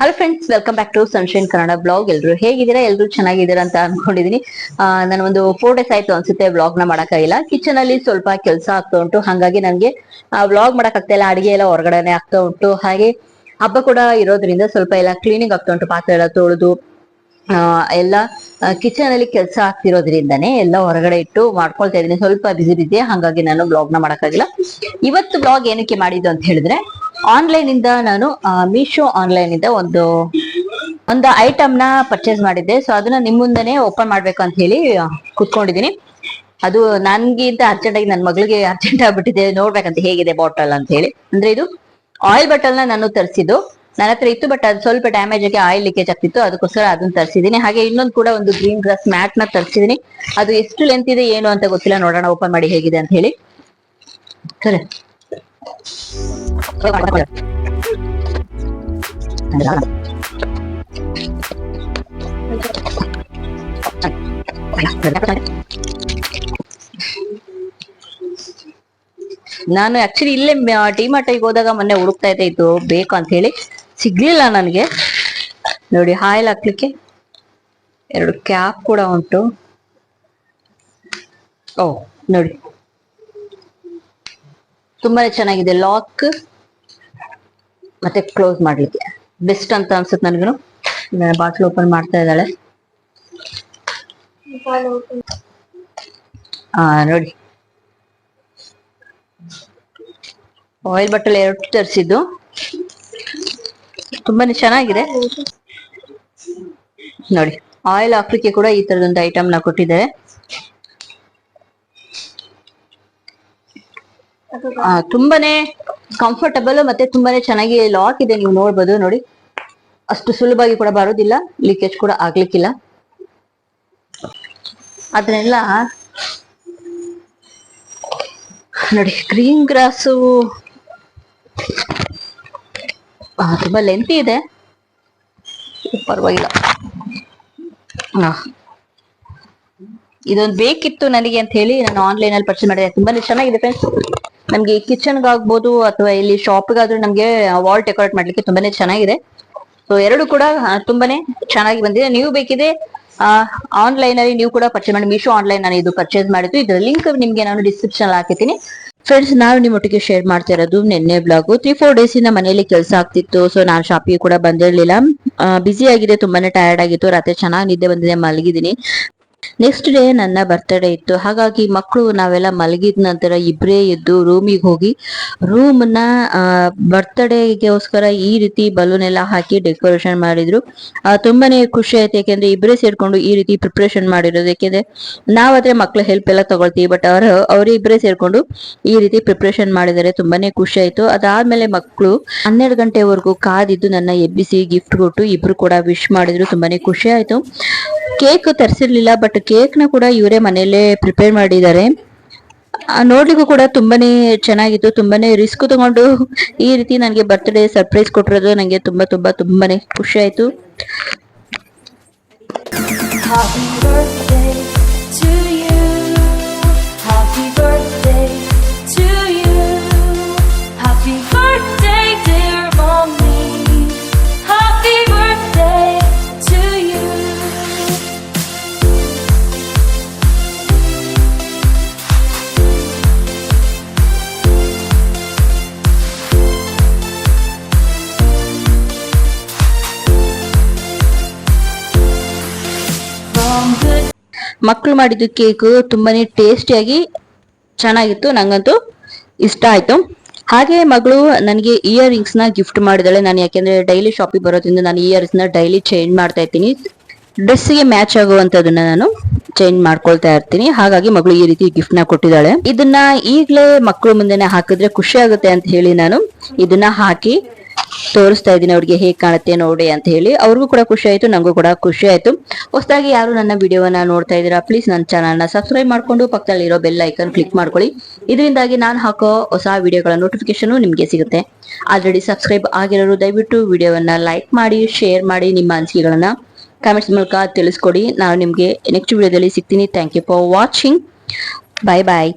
Hello friends welcome back to sunshine Kannada blog ಎಲ್ರು ಹೇಗಿದ್ದೀರಾ? ಎಲ್ರು ಚೆನ್ನಾಗಿದ್ದೀರಾ ಅಂತ ಅನ್ಕೊಂಡಿದೀನಿ. ನಾನು ಒಂದು ಫೋರ್ ಡೇಸ್ ಆಯ್ತು ಅನ್ಸುತ್ತೆ ಬ್ಲಾಗ್ನ ಮಾಡಕ್ಕಾಗಿಲ್ಲ ಕಿಚನ್ ಅಲ್ಲಿ ಸ್ವಲ್ಪ ಕೆಲಸ ಆಗ್ತಾ ಉಂಟು. ಹಾಗಾಗಿ ನನ್ಗೆ ಬ್ಲಾಗ್ ಮಾಡಕ್ ಆಗ್ತಾ ಇಲ್ಲ. ಅಡಿಗೆ ಎಲ್ಲ ಹೊರಗಡೆನೆ ಆಗ್ತಾ ಉಂಟು. ಹಾಗೆ ಹಬ್ಬ ಕೂಡ ಇರೋದ್ರಿಂದ ಸ್ವಲ್ಪ ಎಲ್ಲ ಕ್ಲೀನಿಂಗ್ ಆಗ್ತಾ ಉಂಟು. ಪಾತ್ರೆ ಎಲ್ಲ ತೊಳೆದು ಎಲ್ಲ ಕಿಚನ್ ಅಲ್ಲಿ ಕೆಲಸ ಆಗ್ತಿರೋದ್ರಿಂದನೇ ಎಲ್ಲ ಹೊರಗಡೆ ಇಟ್ಟು ಮಾಡ್ಕೊಳ್ತಾ ಇದ್ದೀನಿ. ಸ್ವಲ್ಪ ಬಿಸಿ ಬಿಸಿ ಹಾಗಾಗಿ ನಾನು ಬ್ಲಾಗ್ನ ಮಾಡಕ್ಕಾಗಿಲ್ಲ ಇವತ್ತು ಬ್ಲಾಗ್ ಏನಕ್ಕೆ ಮಾಡಿದ್ದು ಅಂತ ಹೇಳಿದ್ರೆ ಆನ್ಲೈನ್ ಇಂದ ನಾನು ಮೀಶೋ ಆನ್ಲೈನ್ ಇಂದ ಒಂದು ಒಂದು ಐಟಮ್ನ ಪರ್ಚೇಸ್ ಮಾಡಿದ್ದೆ. ಸೊ ಅದನ್ನ ನಿಮ್ ಮುಂದೆನೆ ಓಪನ್ ಮಾಡ್ಬೇಕು ಅಂತ ಹೇಳಿ ಕುತ್ಕೊಂಡಿದೀನಿ ಅದು ನನ್ಗಿಂತ ಅರ್ಜೆಂಟ್ ಆಗಿ ನನ್ನ ಮಗಳಿಗೆ ಅರ್ಜೆಂಟ್ ಆಗ್ಬಿಟ್ಟಿದೆ. ನೋಡ್ಬೇಕಂತ ಹೇಗಿದೆ ಬಾಟಲ್ ಅಂತ ಹೇಳಿ. ಅಂದ್ರೆ ಇದು ಆಯಿಲ್ ಬಾಟಲ್ನ ನಾನು ತರಿಸಿದ್ದು. ನನ್ನ ಹತ್ರ ಇತ್ತು ಬಟ್ ಅದು ಸ್ವಲ್ಪ ಡ್ಯಾಮೇಜ್ ಆಗಿ ಆಯಿಲ್ ಲೀಕೇಜ್ ಆಗ್ತಿತ್ತು. ಅದಕ್ಕೋಸ್ಕರ ಅದನ್ನ ತರಿಸಿದೀನಿ ಹಾಗೆ ಇನ್ನೊಂದು ಕೂಡ ಒಂದು ಗ್ರೀನ್ ಗ್ರಾಸ್ ಮ್ಯಾಟ್ನ ತರಿಸಿದೀನಿ ಅದು ಎಷ್ಟು ಲೆಂತ್ ಇದೆ, ಏನು ಅಂತ ಗೊತ್ತಿಲ್ಲ. ನೋಡೋಣ ಓಪನ್ ಮಾಡಿ ಹೇಗಿದೆ ಅಂತ ಹೇಳಿ. ಸರಿ. ನಾನು ಆಕ್ಚುಲಿ ಇಲ್ಲೇ ಡಿಮಾರ್ಟಿಗೆ ಹೋದಾಗ ಮೊನ್ನೆ ಹುಡುಕ್ತಾ ಇದ್ದೆ, ಇದು ಬೇಕು ಅಂತ ಹೇಳಿ. ಸಿಗ್ಲಿಲ್ಲ ನನಗೆ. ನೋಡಿ ಆಯಿಲ್ ಹಾಕ್ಲಿಕ್ಕೆ. ಎರಡು ಕ್ಯಾಪ್ ಕೂಡ ಉಂಟು. ಓ, ನೋಡಿ. ತುಂಬಾನೇ ಚೆನ್ನಾಗಿದೆ. ಲಾಕ್ ಮತ್ತೆ ಕ್ಲೋಸ್ ಮಾಡ್ಲಿಕ್ಕೆ. ಬೆಸ್ಟ್ ಅಂತ ಅನ್ಸುತ್ತೆ ನನಗೂ ಬಾಟ್ಲ್ ಓಪನ್ ಮಾಡ್ತಾ ಇದ್ದಾಳೆ. ಆ, ನೋಡಿ. ಆಯಿಲ್ ಬಟ್ಟಲ್ ಎರಡು ತರಿಸಿದ್ದು. ತುಂಬಾನೇ ಚೆನ್ನಾಗಿದೆ. ನೋಡಿ ಆಯಿಲ್ ಹಾಕ್ಲಿಕ್ಕೆ ಕೂಡ ಈ ತರದೊಂದು ಐಟಮ್ನ ಕೊಟ್ಟಿದ್ದಾರೆ. ತುಂಬಾನೇ ಕಂಫರ್ಟಬಲ್ ಮತ್ತೆ ತುಂಬಾನೇ ಚೆನ್ನಾಗಿ ಲಾಕ್ ಇದೆ, ನೀವು ನೋಡ್ಬೋದು, ನೋಡಿ. ಅಷ್ಟು ಸುಲಭವಾಗಿ ಕೂಡ ಬರೋದಿಲ್ಲ ಲೀಕೇಜ್ ಕೂಡ ಆಗ್ಲಿಕ್ಕಿಲ್ಲ. ಅದನ್ನೆಲ್ಲ ನೋಡಿ ಗ್ರೀನ್ ಗ್ರಾಸು ತುಂಬಾ ಲೆಂತಿ ಇದೆ. ಪರವಾಗಿಲ್ಲ. ಇದೊಂದು ಬೇಕಿತ್ತು ನನಗೆ ಅಂತ ಹೇಳಿ ನಾನು ಆನ್ಲೈನ್ ಅಲ್ಲಿ ಪರ್ಚೇಸ್ ಮಾಡಿದೆ. ತುಂಬಾನೇ ಚೆನ್ನಾಗಿದೆ ಫ್ರೆಂಡ್ಸ್ ನಮ್ಗೆ ಕಿಚನ್ ಆಗ್ಬೋದು ಅಥವಾ ಇಲ್ಲಿ ಶಾಪ್ಗಾದ್ರೂ ನಮ್ಗೆ ವಾಲ್ ಡೆಕೋರೇಟ್ ಮಾಡ್ಲಿಕ್ಕೆ ತುಂಬಾನೇ ಚೆನ್ನಾಗಿದೆ. ಸೊ ಎರಡು ಕೂಡ ತುಂಬಾನೇ ಚೆನ್ನಾಗಿ ಬಂದಿದೆ. ನೀವು ಬೇಕಿದೆ ಆನ್ಲೈನ್ ಅಲ್ಲಿ ನೀವು ಕೂಡ ಪರ್ಚೇಸ್ ಮಾಡಿ. ಮೀಶೋ ಆನ್ಲೈನ್ ನಾನು ಇದು ಪರ್ಚೇಸ್ ಮಾಡಿದ್ದು. ಇದರ ಲಿಂಕ್ ನಿಮ್ಗೆ ನಾನು ಡಿಸ್ಕ್ರಿಪ್ಷನ್ ಅಲ್ಲಿ ಹಾಕಿದ್ದೀನಿ ಫ್ರೆಂಡ್ಸ್ ನಾವು ನಿಮ್ಮೊಟ್ಟಿಗೆ ಶೇರ್ ಮಾಡ್ತಾ ಇರೋದು ನಿನ್ನೆ ಬ್ಲಾಗ್ ತ್ರೀ ಫೋರ್ ಡೇಸ್ ಇಂದ ಮನೆಯಲ್ಲಿ ಕೆಲಸ ಆಗ್ತಿತ್ತು. ಸೊ ನಾನು ಶಾಪಿಗೆ ಕೂಡ ಬಂದಿರಲಿಲ್ಲ. ಬ್ಯುಸಿ ಆಗಿದೆ. ತುಂಬಾನೇ ಟಯರ್ಡ್ ಆಗಿತ್ತು. ರಾತ್ರಿ ಚೆನ್ನಾಗಿ ನಿದ್ದೆ ಬಂದಿದೆ. ಮಲಗಿದ್ದೀನಿ. ನೆಕ್ಸ್ಟ್ ಡೇ ನನ್ನ ಬರ್ತ್ಡೇ ಇತ್ತು. ಹಾಗಾಗಿ ಮಕ್ಕಳು ನಾವೆಲ್ಲ ಮಲಗಿದ ನಂತರ ಇಬ್ಬರೇ ಎದ್ದು ರೂಮಿಗೆ ಹೋಗಿ ರೂಮ್ನ ಬರ್ತ್ಡೇಗೋಸ್ಕರ ಈ ರೀತಿ ಬಲೂನ್ ಎಲ್ಲ ಹಾಕಿ ಡೆಕೋರೇಷನ್ ಮಾಡಿದ್ರು. ತುಂಬಾನೇ ಖುಷಿ ಆಯ್ತು. ಯಾಕೆಂದ್ರೆ ಇಬ್ಬರೇ ಸೇರ್ಕೊಂಡು ಈ ರೀತಿ ಪ್ರಿಪ್ರೇಷನ್ ಮಾಡಿರೋದು. ಯಾಕೆಂದ್ರೆ ನಾವಾದ್ರೆ ಮಕ್ಳ ಹೆಲ್ಪ್ ಎಲ್ಲ ತಗೊಳ್ತೀವಿ. ಬಟ್ ಅವರು ಅವರಿಬ್ಬರೇ ಸೇರ್ಕೊಂಡು ಈ ರೀತಿ ಪ್ರಿಪ್ರೇಷನ್ ಮಾಡಿದರೆ ತುಂಬಾನೇ ಖುಷಿ ಆಯ್ತು. ಅದಾದ್ಮೇಲೆ ಮಕ್ಕಳು ಹನ್ನೆರಡು ಗಂಟೆವರೆಗೂ ಕಾದಿದ್ದು ನನ್ನ ಎಬ್ಬಿಸಿ ಗಿಫ್ಟ್ ಕೊಟ್ಟು ಇಬ್ರು ಕೂಡ ವಿಶ್ ಮಾಡಿದ್ರು. ತುಂಬಾನೇ ಖುಷಿ ಆಯ್ತು. ಕೇಕ್ ತರಿಸಿರ್ಲಿಲ್ಲ ಬಟ್ ಕೇಕ್ನ ಕೂಡ ಇವರೇ ಮನೆಯಲ್ಲೇ ಪ್ರಿಪೇರ್ ಮಾಡಿದ್ದಾರೆ. ನೋಡ್ಲಿಕ್ಕೂ ಕೂಡ ತುಂಬಾನೇ ಚೆನ್ನಾಗಿತ್ತು, ತುಂಬಾನೇ ರಿಸ್ಕ್ ತಗೊಂಡು ಈ ರೀತಿ ನನಗೆ ಬರ್ತ್ಡೇ ಸರ್ಪ್ರೈಸ್ ಕೊಟ್ಟಿರೋದು ನನಗೆ ತುಂಬಾ ತುಂಬಾ, ತುಂಬಾನೇ ಖುಷಿ ಆಯ್ತು. ಮಕ್ಕಳು ಮಾಡಿದ್ದು ಕೇಕ್ ತುಂಬಾನೇ ಟೇಸ್ಟಿಯಾಗಿ ಚೆನ್ನಾಗಿತ್ತು, ನಂಗಂತೂ ಇಷ್ಟ ಆಯ್ತು. ಹಾಗೆ ಮಗಳು ನನಗೆ ಇಯರ್ನ ಗಿಫ್ಟ್ ಮಾಡಿದಾಳೆ. ನಾನು ಯಾಕೆಂದ್ರೆ ಡೈಲಿ ಶಾಪಿಗೆ ಬರೋದ್ರಿಂದ ನಾನು ಇಯರ್ಸ್ನ ಡೈಲಿ ಚೇಂಜ್ ಮಾಡ್ತಾ ಇರ್ತೀನಿ. ಡ್ರೆಸ್ಸಿಗೆ ಮ್ಯಾಚ್ ಆಗುವಂತದನ್ನ ನಾನು ಚೇಂಜ್ ಮಾಡ್ಕೊಳ್ತಾ ಇರ್ತೀನಿ. ಹಾಗಾಗಿ ಮಗಳು ಈ ರೀತಿ ಗಿಫ್ಟ್ನ ಕೊಟ್ಟಿದ್ದಾಳೆ. ಇದನ್ನ ಈಗಲೇ ಮಕ್ಕಳು ಮುಂದೆನೆ ಹಾಕಿದ್ರೆ ಖುಷಿ ಆಗುತ್ತೆ ಅಂತ ಹೇಳಿ ನಾನು ಇದನ್ನ ಹಾಕಿ ತೋರಿಸ್ತಾ ಇದ್ದೀನಿ ಅವ್ರಿಗೆ ಹೇಗೆ ಕಾಣುತ್ತೆ ನೋಡಿ ಅಂತ ಹೇಳಿ. ಅವ್ರಿಗೂ ಕೂಡ ಖುಷಿ ಆಯಿತು ನನಗೂ ಕೂಡ ಖುಷಿ ಆಯಿತು. ಹೊಸದಾಗಿ ಯಾರು ನನ್ನ ವಿಡಿಯೋವನ್ನ ನೋಡ್ತಾ ಇದ್ದೀರಾ ಪ್ಲೀಸ್ ನನ್ನ ಚಾನಲ್ನ ಸಬ್ಸ್ಕ್ರೈಬ್ ಮಾಡ್ಕೊಂಡು ಪಕ್ಕದಲ್ಲಿರೋ ಬೆಲ್ ಐಕನ್ ಕ್ಲಿಕ್ ಮಾಡ್ಕೊಳ್ಳಿ. ಇದರಿಂದಾಗಿ ನಾನು ಹಾಕೋ ಹೊಸ ವಿಡಿಯೋಗಳ ನೋಟಿಫಿಕೇಶನ್ ನಿಮಗೆ ಸಿಗುತ್ತೆ. ಆಲ್ರೆಡಿ ಸಬ್ಸ್ಕ್ರೈಬ್ ಆಗಿರೋರು ದಯವಿಟ್ಟು ವಿಡಿಯೋವನ್ನ ಲೈಕ್ ಮಾಡಿ ಶೇರ್ ಮಾಡಿ, ನಿಮ್ಮ ಅನಿಸಿಕೆಗಳನ್ನು ಕಾಮೆಂಟ್ಸ್ ಮೂಲಕ ತಿಳಿಸ್ಕೊಡಿ. ನಾನು ನಿಮಗೆ ನೆಕ್ಸ್ಟ್ ವಿಡಿಯೋದಲ್ಲಿ ಸಿಗ್ತೀನಿ. Thank you for watching bye bye